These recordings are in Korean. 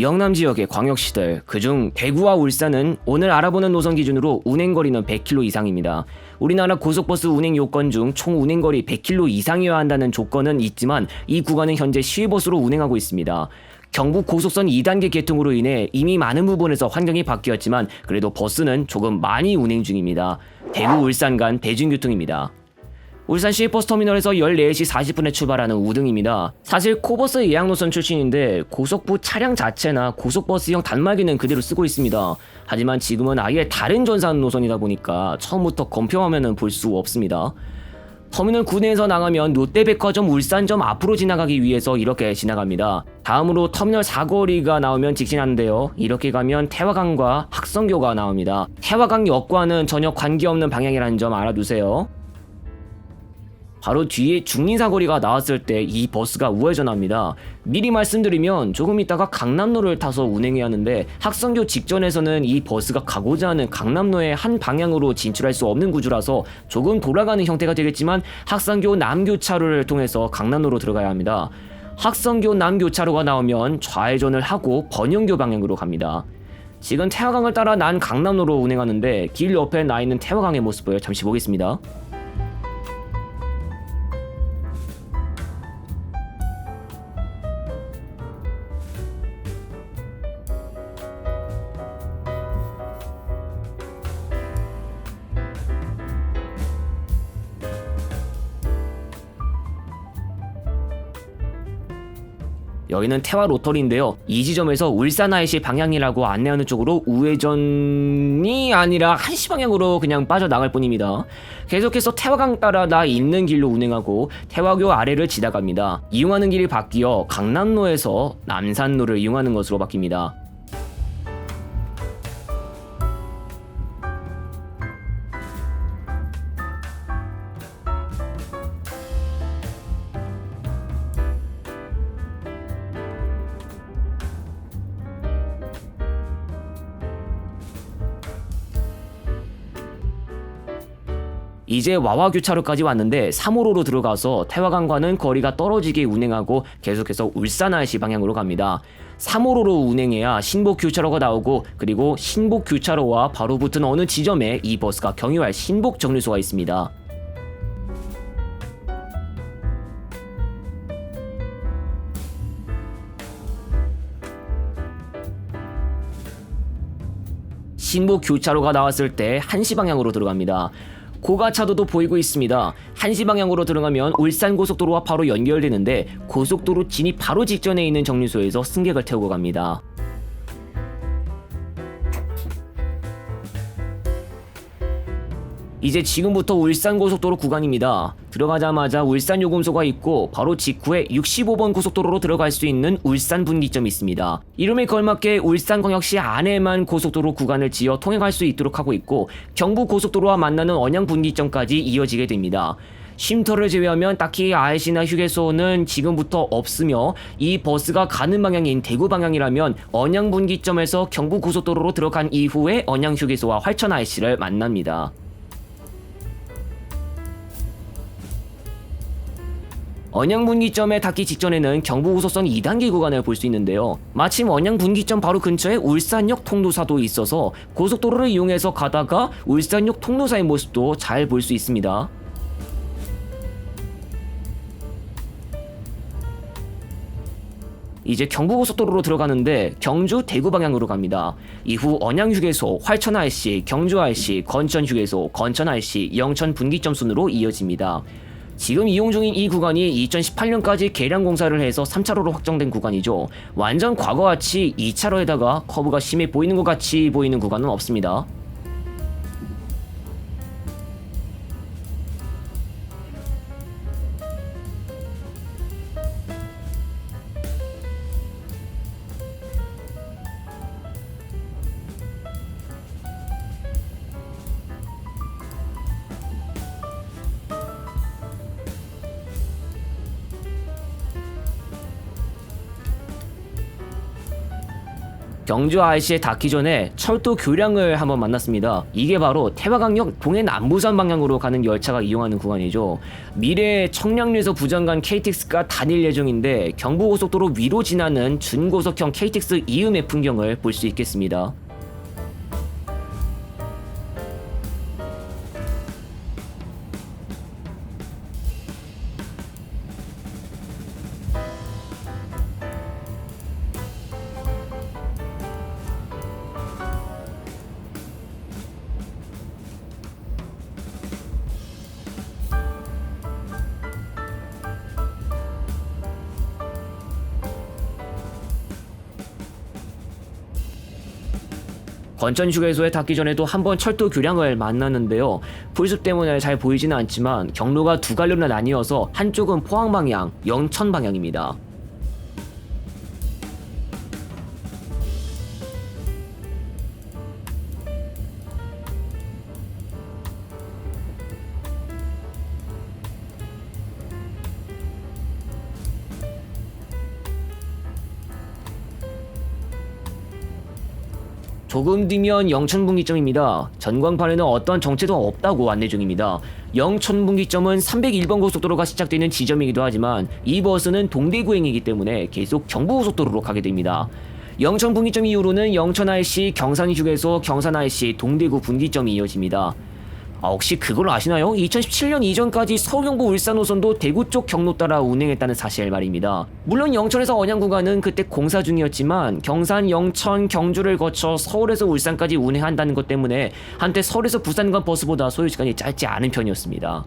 영남 지역의 광역시들, 그중 대구와 울산은 오늘 알아보는 노선 기준으로 운행거리는 100km 이상입니다. 우리나라 고속버스 운행 요건 중 총 운행거리 100km 이상이어야 한다는 조건은 있지만 이 구간은 현재 시외버스로 운행하고 있습니다. 경북 고속선 2단계 개통으로 인해 이미 많은 부분에서 환경이 바뀌었지만 그래도 버스는 조금 많이 운행 중입니다. 대구 울산 간 대중교통입니다. 울산 시외버스 터미널에서 14시 40분에 출발하는 우등입니다. 사실 코버스 예약 노선 출신인데 고속부 차량 자체나 고속버스형 단말기는 그대로 쓰고 있습니다. 하지만 지금은 아예 다른 전산 노선이다 보니까 처음부터 검표화면은 볼 수 없습니다. 터미널 9내에서 나가면 롯데백화점 울산점 앞으로 지나가기 위해서 이렇게 지나갑니다. 다음으로 터미널 4거리가 나오면 직진하는데요. 이렇게 가면 태화강과 학성교가 나옵니다. 태화강 역과는 전혀 관계없는 방향이라는 점 알아두세요. 바로 뒤에 중린사거리가 나왔을 때 이 버스가 우회전합니다. 미리 말씀드리면 조금 있다가 강남로를 타서 운행해야 하는데 학성교 직전에서는 이 버스가 가고자 하는 강남로의 한 방향으로 진출할 수 없는 구조라서 조금 돌아가는 형태가 되겠지만 학성교 남교차로를 통해서 강남로로 들어가야 합니다. 학성교 남교차로가 나오면 좌회전을 하고 번영교 방향으로 갑니다. 지금 태화강을 따라 난 강남로로 운행하는데 길 옆에 나 있는 태화강의 모습을 잠시 보겠습니다. 여기는 태화 로터리인데요. 이 지점에서 울산 IC 방향이라고 안내하는 쪽으로 우회전이 아니라 한시 방향으로 그냥 빠져나갈 뿐입니다. 계속해서 태화강 따라 나 있는 길로 운행하고 태화교 아래를 지나갑니다. 이용하는 길이 바뀌어 강남로에서 남산로를 이용하는 것으로 바뀝니다. 이제 와와 교차로까지 왔는데 3호로로 들어가서 태화강과는 거리가 떨어지게 운행하고 계속해서 울산 IC 방향으로 갑니다. 3호로로 운행해야 신복 교차로가 나오고 그리고 신복 교차로와 바로 붙은 어느 지점에 이 버스가 경유할 신복 정류소가 있습니다. 신복 교차로가 나왔을 때 한시 방향으로 들어갑니다. 고가차도도 보이고 있습니다. 한시 방향으로 들어가면 울산 고속도로와 바로 연결되는데 고속도로 진입 바로 직전에 있는 정류소에서 승객을 태우고 갑니다. 이제 지금부터 울산 고속도로 구간입니다. 들어가자마자 울산 요금소가 있고 바로 직후에 65번 고속도로로 들어갈 수 있는 울산 분기점이 있습니다. 이름에 걸맞게 울산광역시 안에만 고속도로 구간을 지어 통행할 수 있도록 하고 있고 경부 고속도로와 만나는 언양 분기점까지 이어지게 됩니다. 쉼터를 제외하면 딱히 IC나 휴게소는 지금부터 없으며 이 버스가 가는 방향인 대구 방향이라면 언양 분기점에서 경부 고속도로로 들어간 이후에 언양 휴게소와 활천 IC를 만납니다. 언양 분기점에 닿기 직전에는 경부고속선 2단계 구간을 볼 수 있는데요. 마침 언양 분기점 바로 근처에 울산역 통로사도 있어서 고속도로를 이용해서 가다가 울산역 통로사의 모습도 잘 볼 수 있습니다. 이제 경부고속도로로 들어가는데 경주 대구 방향으로 갑니다. 이후 언양 휴게소, 활천 IC, 경주 IC, 건천 휴게소, 건천 IC, 영천 분기점 순으로 이어집니다. 지금 이용 중인 이 구간이 2018년까지 개량 공사를 해서 3차로로 확정된 구간이죠. 완전 과거같이 2차로에다가 커브가 심해 보이는 것 같이 보이는 구간은 없습니다. 경주 IC에 닿기 전에 철도 교량을 한번 만났습니다. 이게 바로 태화강역 동해 남부산 방향으로 가는 열차가 이용하는 구간이죠. 미래에 청량리에서 부산 간 KTX가 다닐 예정인데 경부고속도로 위로 지나는 준고속형 KTX 이음의 풍경을 볼 수 있겠습니다. 건천 휴게소에 닿기 전에도 한 번 철도 교량을 만났는데요. 풀숲 때문에 잘 보이지는 않지만 경로가 두 갈로나 나뉘어서 한쪽은 포항 방향, 영천 방향입니다. 조금 뒤면 영천분기점입니다. 전광판에는 어떠한 정체도 없다고 안내 중입니다. 영천분기점은 301번 고속도로가 시작되는 지점이기도 하지만 이 버스는 동대구행이기 때문에 계속 경부고속도로로 가게 됩니다. 영천 분기점 이후로는 영천IC, 경산 휴게소, 경산IC, 동대구 분기점이 이어집니다. 아, 혹시 그걸 아시나요? 2017년 이전까지 서울 경부 울산 노선도 대구 쪽 경로 따라 운행했다는 사실 말입니다. 물론 영천에서 언양 구간은 그때 공사 중이었지만 경산, 영천, 경주를 거쳐 서울에서 울산까지 운행한다는 것 때문에 한때 서울에서 부산 간 버스보다 소요 시간이 짧지 않은 편이었습니다.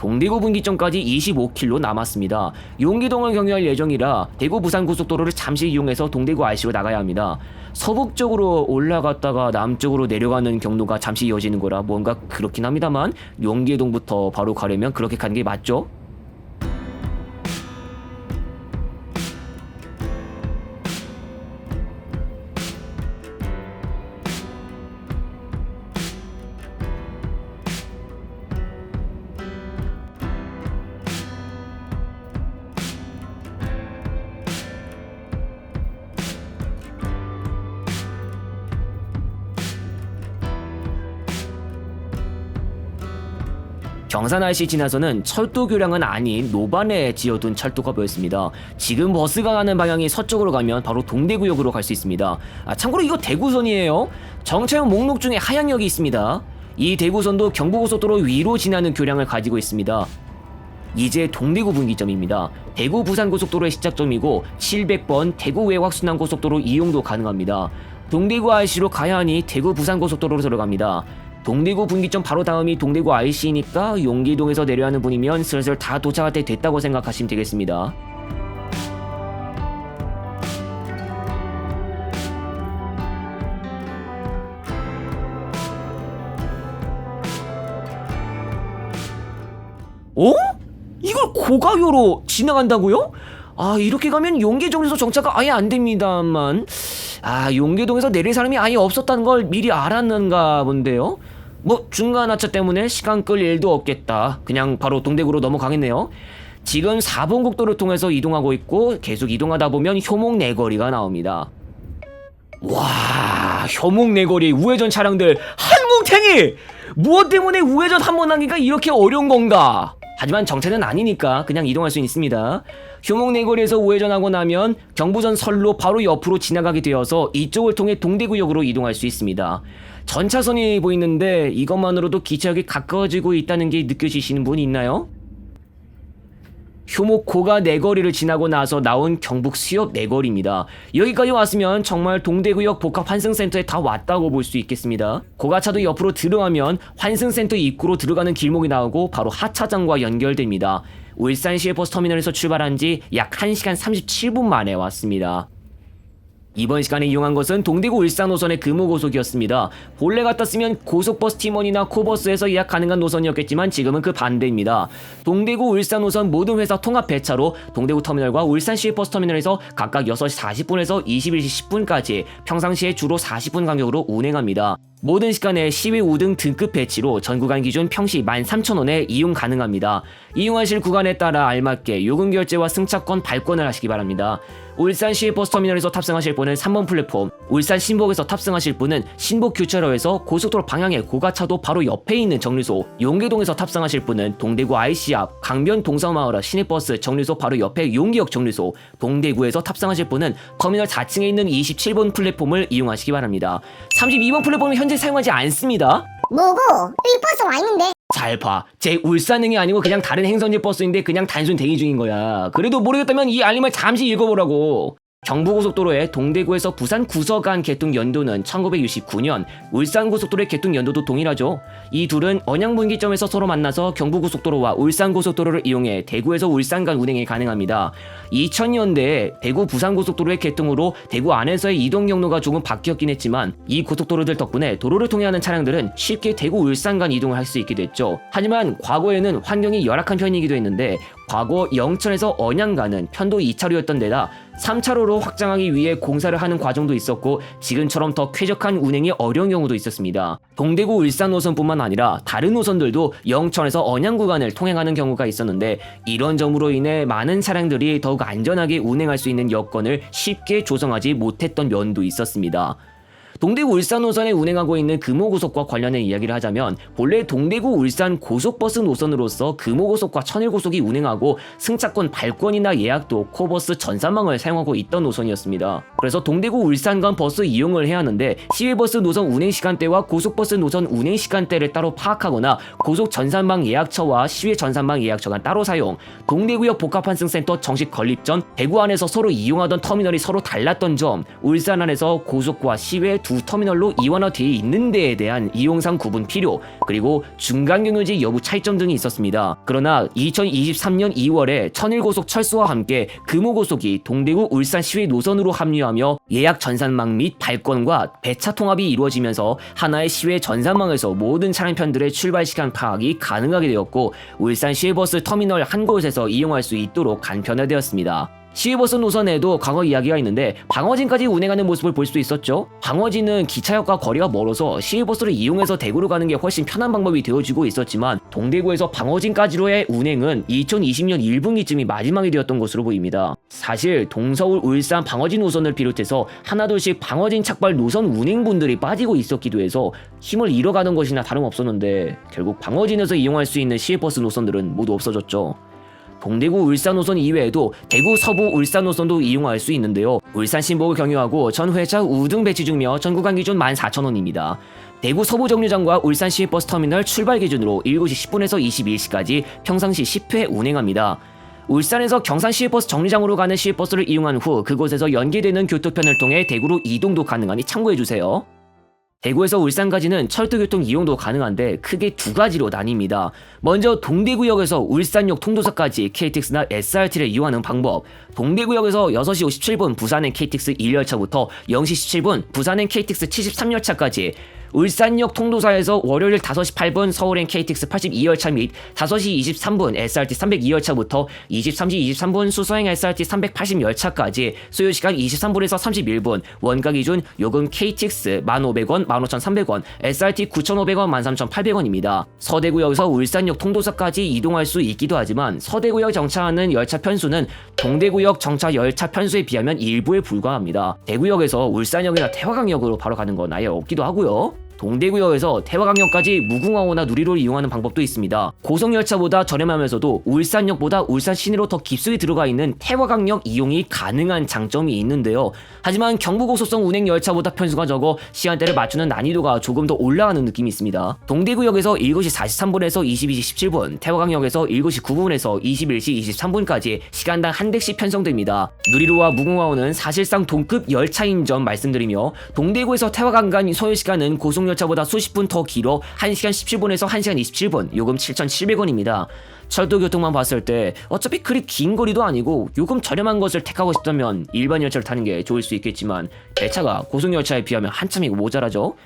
동대구 분기점까지 25km 남았습니다. 용기동을 경유할 예정이라 대구 부산 고속도로를 잠시 이용해서 동대구 IC로 나가야 합니다. 서북 쪽으로 올라갔다가 남쪽으로 내려가는 경로가 잠시 이어지는 거라 뭔가 그렇긴 합니다만 용기동부터 바로 가려면 그렇게 가는 게 맞죠? 경산 IC 지나서는 철도 교량은 아닌 노반에 지어둔 철도가 보였습니다. 지금 버스가 가는 방향이 서쪽으로 가면 바로 동대구역으로 갈 수 있습니다. 아, 참고로 이거 대구선이에요. 정차용 목록 중에 하양역이 있습니다. 이 대구선도 경부고속도로 위로 지나는 교량을 가지고 있습니다. 이제 동대구 분기점입니다. 대구 부산 고속도로의 시작점이고 700번 대구 외곽 순환 고속도로 이용도 가능합니다. 동대구 IC로 가야 하니 대구 부산 고속도로로 들어갑니다. 동대구 분기점 바로 다음이 동대구 IC니까 용기동에서 내려가는 분이면 슬슬 다 도착할 때 됐다고 생각하시면 되겠습니다. 어? 이걸 고가교로 지나간다고요? 아 이렇게 가면 용계동에서 정차가 아예 안 됩니다만 아 용계동에서 내릴 사람이 아예 없었다는 걸 미리 알았는가 본데요 뭐 중간 하차 때문에 시간 끌 일도 없겠다. 그냥 바로 동대구로 넘어가겠네요. 지금 4번 국도를 통해서 이동하고 있고 계속 이동하다 보면 효목 내거리가 나옵니다. 와 효목 내거리 우회전 차량들 한 뭉탱이! 무엇 때문에 우회전 한 번 하기가 이렇게 어려운 건가? 하지만 정체는 아니니까 그냥 이동할 수 있습니다. 효목 내거리에서 우회전하고 나면 경부선 선로 바로 옆으로 지나가게 되어서 이쪽을 통해 동대구역으로 이동할 수 있습니다. 전차선이 보이는데 이것만으로도 기차역이 가까워지고 있다는 게 느껴지시는 분이 있나요? 효목고가 내거리를 지나고 나서 나온 경북 수협 내거리입니다. 여기까지 왔으면 정말 동대구역 복합 환승센터에 다 왔다고 볼 수 있겠습니다. 고가차도 옆으로 들어가면 환승센터 입구로 들어가는 길목이 나오고 바로 하차장과 연결됩니다. 울산시의 버스터미널에서 출발한 지 약 1시간 37분 만에 왔습니다. 이번 시간에 이용한 것은 동대구 울산 노선의 금호고속이었습니다. 본래 같았으면 고속버스 팀원이나 코버스에서 예약 가능한 노선이었겠지만 지금은 그 반대입니다. 동대구 울산 노선 모든 회사 통합 배차로 동대구 터미널과 울산시 버스 터미널에서 각각 6시 40분에서 21시 10분까지 평상시에 주로 40분 간격으로 운행합니다. 모든 시간에 시외 5등 등급 배치로 전 구간 기준 평시 13,000원에 이용 가능합니다. 이용하실 구간에 따라 알맞게 요금 결제와 승차권 발권을 하시기 바랍니다. 울산 시외버스 터미널에서 탑승하실 분은 3번 플랫폼, 울산 신복에서 탑승하실 분은 신복 교차로에서 고속도로 방향의 고가차도 바로 옆에 있는 정류소, 용계동에서 탑승하실 분은 동대구 IC 앞, 강변 동서마을화 시내버스 정류소 바로 옆에 용기역 정류소, 동대구에서 탑승하실 분은 터미널 4층에 있는 27번 플랫폼을 이용하시기 바랍니다. 32번 플랫폼은 현재 사용하지 않습니다. 뭐고? 여기 버스 와 있는데. 잘 봐. 제 울산행이 아니고 그냥 다른 행선지 버스인데 그냥 단순 대기 중인 거야. 그래도 모르겠다면 이 알림을 잠시 읽어보라고. 경부고속도로의 동대구에서 부산 구서 간 개통 연도는 1969년, 울산고속도로의 개통 연도도 동일하죠. 이 둘은 언양분기점에서 서로 만나서 경부고속도로와 울산고속도로를 이용해 대구에서 울산 간 운행이 가능합니다. 2000년대에 대구 부산고속도로의 개통으로 대구 안에서의 이동 경로가 조금 바뀌었긴 했지만 이 고속도로들 덕분에 도로를 통해하는 차량들은 쉽게 대구 울산 간 이동을 할 수 있게 됐죠. 하지만 과거에는 환경이 열악한 편이기도 했는데 과거 영천에서 언양 가는 편도 2차로였던 데다 3차로로 확장하기 위해 공사를 하는 과정도 있었고 지금처럼 더 쾌적한 운행이 어려운 경우도 있었습니다. 동대구 울산 노선뿐만 아니라 다른 노선들도 영천에서 언양 구간을 통행하는 경우가 있었는데 이런 점으로 인해 많은 차량들이 더욱 안전하게 운행할 수 있는 여건을 쉽게 조성하지 못했던 면도 있었습니다. 동대구 울산 노선에 운행하고 있는 금호고속과 관련된 이야기를 하자면 본래 동대구 울산 고속버스 노선으로서 금호고속과 천일고속이 운행하고 승차권 발권이나 예약도 코버스 전산망을 사용하고 있던 노선이었습니다. 그래서 동대구 울산 간 버스 이용을 해야 하는데 시외버스 노선 운행 시간대와 고속버스 노선 운행 시간대를 따로 파악하거나 고속 전산망 예약처와 시외 전산망 예약처가 따로 사용, 동대구역 복합환승센터 정식 건립 전 대구 안에서 서로 이용하던 터미널이 서로 달랐던 점, 울산 안에서 고속과 시외 두 터미널로 이완화되어 있는 데에 대한 이용상 구분 필요, 그리고 중간 경유지 여부 차이점 등이 있었습니다. 그러나 2023년 2월에 천일고속 철수와 함께 금호고속이 동대구 울산 시외 노선으로 합류하며 예약 전산망 및 발권과 배차 통합이 이루어지면서 하나의 시외 전산망에서 모든 차량편들의 출발 시간 파악이 가능하게 되었고 울산 시외버스 터미널 한 곳에서 이용할 수 있도록 간편화되었습니다. 시외버스 노선에도 광어 이야기가 있는데 방어진까지 운행하는 모습을 볼 수 있었죠. 방어진은 기차역과 거리가 멀어서 시외버스를 이용해서 대구로 가는 게 훨씬 편한 방법이 되어지고 있었지만 동대구에서 방어진까지로의 운행은 2020년 1분기쯤이 마지막이 되었던 것으로 보입니다. 사실 동서울 울산 방어진 노선을 비롯해서 하나둘씩 방어진 착발 노선 운행분들이 빠지고 있었기도 해서 힘을 잃어가는 것이나 다름없었는데 결국 방어진에서 이용할 수 있는 시외버스 노선들은 모두 없어졌죠. 동대구 울산 노선 이외에도 대구 서부 울산 노선도 이용할 수 있는데요. 울산 신복을 경유하고 전 회차 우등 배치 중며 전 구간 기준 14,000원입니다. 대구 서부 정류장과 울산 시외버스 터미널 출발 기준으로 7시 10분에서 21시까지 평상시 10회 운행합니다. 울산에서 경산 시외버스 정류장으로 가는 시외버스를 이용한 후 그곳에서 연계되는 교통편을 통해 대구로 이동도 가능하니 참고해주세요. 대구에서 울산까지는 철도교통 이용도 가능한데 크게 두 가지로 나뉩니다. 먼저 동대구역에서 울산역 통도사까지 KTX나 SRT를 이용하는 방법. 동대구역에서 6시 57분 부산행 KTX 1열차부터 0시 17분 부산행 KTX 73열차까지 울산역 통도사에서 월요일 5시 8분 서울행 KTX 82열차 및 5시 23분 SRT 302열차부터 23시 23분 수서행 SRT 380열차까지 소요시간 23분에서 31분 원가 기준 요금 KTX 1,500원, 15,300원, SRT 9,500원, 13,800원입니다. 서대구역에서 울산역 통도사까지 이동할 수 있기도 하지만 서대구역 정차하는 열차 편수는 동대구역 정차 열차 편수에 비하면 일부에 불과합니다. 대구역에서 울산역이나 태화강역으로 바로 가는 건 아예 없기도 하고요. 동대구역에서 태화강역까지 무궁화호나 누리로를 이용하는 방법도 있습니다. 고속열차보다 저렴하면서도 울산역보다 울산 시내로 더 깊숙이 들어가 있는 태화강역 이용이 가능한 장점이 있는데요. 하지만 경부고속성 운행 열차보다 편수가 적어 시간대를 맞추는 난이도가 조금 더 올라가는 느낌이 있습니다. 동대구역에서 7시 43분에서 22시 17분, 태화강역에서 7시 9분에서 21시 23분까지 시간당 한 대씩 편성됩니다. 누리로와 무궁화호는 사실상 동급 열차인 점 말씀드리며 동대구에서 태화강 간 소요시간은 고속열 차보다 수십 분 더 길어 1시간 17분에서 1시간 27분, 요금 7,700원입니다. 철도 교통만 봤을 때 어차피 그리 긴 거리도 아니고 요금 저렴한 것을 택하고 싶다면 일반 열차를 타는 게 좋을 수 있겠지만 배차가 고속열차에 비하면 한참이고 모자라죠.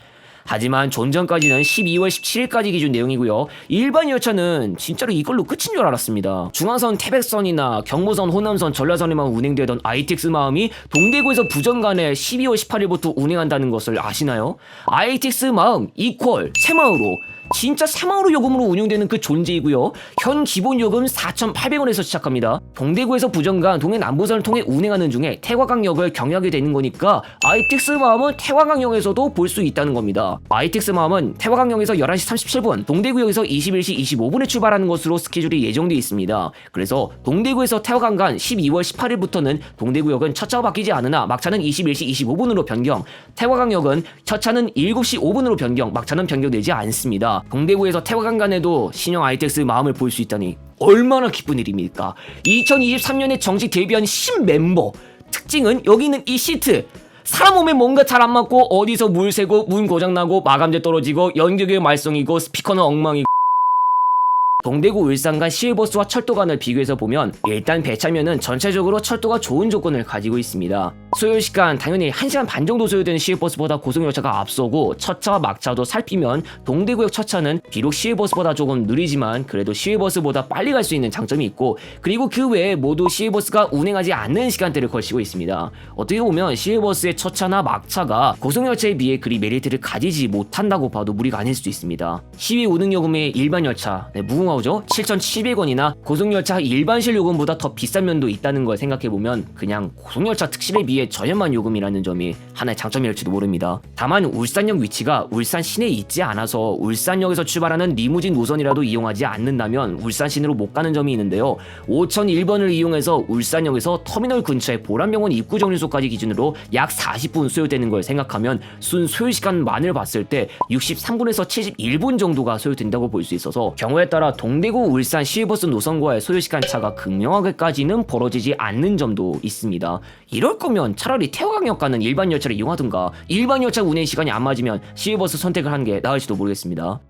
하지만 존전까지는 12월 17일까지 기준 내용이고요. 일반 열차는 진짜로 이걸로 끝인 줄 알았습니다. 중앙선 태백선이나 경부선, 호남선, 전라선에만 운행되던 ITX 마음이 동대구에서 부전 간에 12월 18일부터 운행한다는 것을 아시나요? ITX 마음 이퀄 새마을호 진짜 새마을호 요금으로 운영되는 그 존재이고요. 현 기본 요금 4,800원에서 시작합니다. 동대구에서 부전간 동해 남부선을 통해 운행하는 중에 태화강역을 경유하게 되는 거니까 ITX 마음은 태화강역에서도 볼 수 있다는 겁니다. ITX 마음은 태화강역에서 11시 37분, 동대구역에서 21시 25분에 출발하는 것으로 스케줄이 예정되어 있습니다. 그래서 동대구에서 태화강 간 12월 18일부터는 동대구역은 첫 차가 바뀌지 않으나 막차는 21시 25분으로 변경, 태화강역은 첫 차는 7시 5분으로 변경, 막차는 변경되지 않습니다. 동대구에서 태화강 간에도 신형 ITX 마음을 볼 수 있다니 얼마나 기쁜 일입니까? 2023년에 정식 데뷔한 신멤버 특징은 여기 있는 이 시트 사람 몸에 뭔가 잘 안 맞고 어디서 물 새고 문 고장나고 마감재 떨어지고 연격의 말썽이고 스피커는 엉망이고 동대구 울산 간 시외버스와 철도 간을 비교해서 보면 일단 배차면은 전체적으로 철도가 좋은 조건을 가지고 있습니다. 소요 시간 당연히 1시간 반 정도 소요되는 시외버스보다 고속열차가 앞서고 첫차와 막차도 살피면 동대구역 첫차는 비록 시외버스보다 조금 느리지만 그래도 시외버스보다 빨리 갈 수 있는 장점이 있고 그리고 그 외에 모두 시외버스가 운행하지 않는 시간대를 걸치고 있습니다. 어떻게 보면 시외버스의 첫차나 막차가 고속열차에 비해 그리 메리트를 가지지 못한다고 봐도 무리가 아닐 수도 있습니다. 시외 운행요금의 일반 열차 네, 무궁화 호죠 7,700원이나 고속열차 일반실 요금보다 더 비싼 면도 있다는 걸 생각해보면 그냥 고속열차 특실에 비해 저렴한 요금이라는 점이 하나의 장점일지도 모릅니다. 다만 울산역 위치가 울산 시내에 있지 않아서 울산역에서 출발하는 리무진 노선이라도 이용하지 않는다면 울산 시내로 못 가는 점이 있는데요. 5001번을 이용해서 울산역에서 터미널 근처의 보람병원 입구 정류소까지 기준으로 약 40분 소요되는 걸 생각하면 순 소요 시간만을 봤을 때 63분에서 71분 정도가 소요된다고 볼 수 있어서 경우에 따라 동대구 울산 시외버스 노선과의 소요 시간 차가 극명하게까지는 벌어지지 않는 점도 있습니다. 이럴 거면 차라리 태화강역 가는 일반 열차를 이용하든가 일반 열차 운행 시간이 안 맞으면 시외버스 선택을 하는 게 나을지도 모르겠습니다.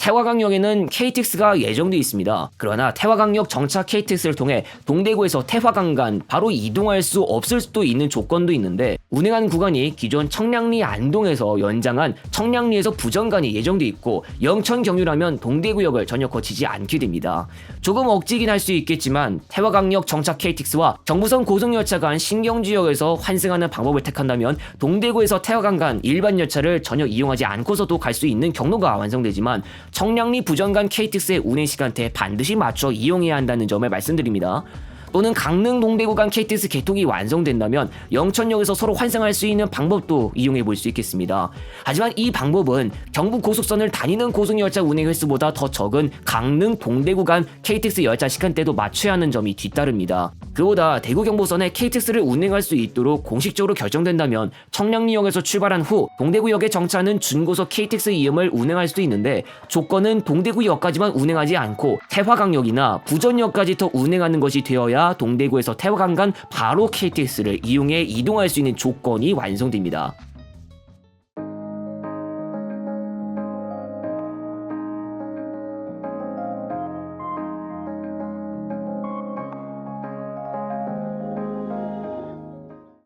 태화강역에는 KTX가 예정돼 있습니다. 그러나 태화강역 정차 KTX를 통해 동대구에서 태화강 간 바로 이동할 수 없을 수도 있는 조건도 있는데 운행하는 구간이 기존 청량리 안동에서 연장한 청량리에서 부전간이 예정돼 있고 영천 경유라면 동대구역을 전혀 거치지 않게 됩니다. 조금 억지긴 할 수 있겠지만 태화강역 정차 KTX와 경부선 고속열차 간 신경지역에서 환승하는 방법을 택한다면 동대구에서 태화강 간 일반 열차를 전혀 이용하지 않고서도 갈 수 있는 경로가 완성되지만 청량리 부전간 KTX의 운행 시간대에 반드시 맞춰 이용해야 한다는 점을 말씀드립니다. 또는 강릉 동대구 간 KTX 개통이 완성된다면 영천역에서 서로 환승할 수 있는 방법도 이용해 볼 수 있겠습니다. 하지만 이 방법은 경부 고속선을 다니는 고속열차 운행 횟수보다 더 적은 강릉 동대구 간 KTX 열차 시간대도 맞춰야 하는 점이 뒤따릅니다. 그보다 대구 경부선에 KTX를 운행할 수 있도록 공식적으로 결정된다면 청량리역에서 출발한 후 동대구역에 정차하는 준고속 KTX 이음을 운행할 수도 있는데 조건은 동대구역까지만 운행하지 않고 태화강역이나 부전역까지 더 운행하는 것이 되어야 동대구에서 태화강 간 바로 KTX를 이용해 이동할 수 있는 조건이 완성됩니다.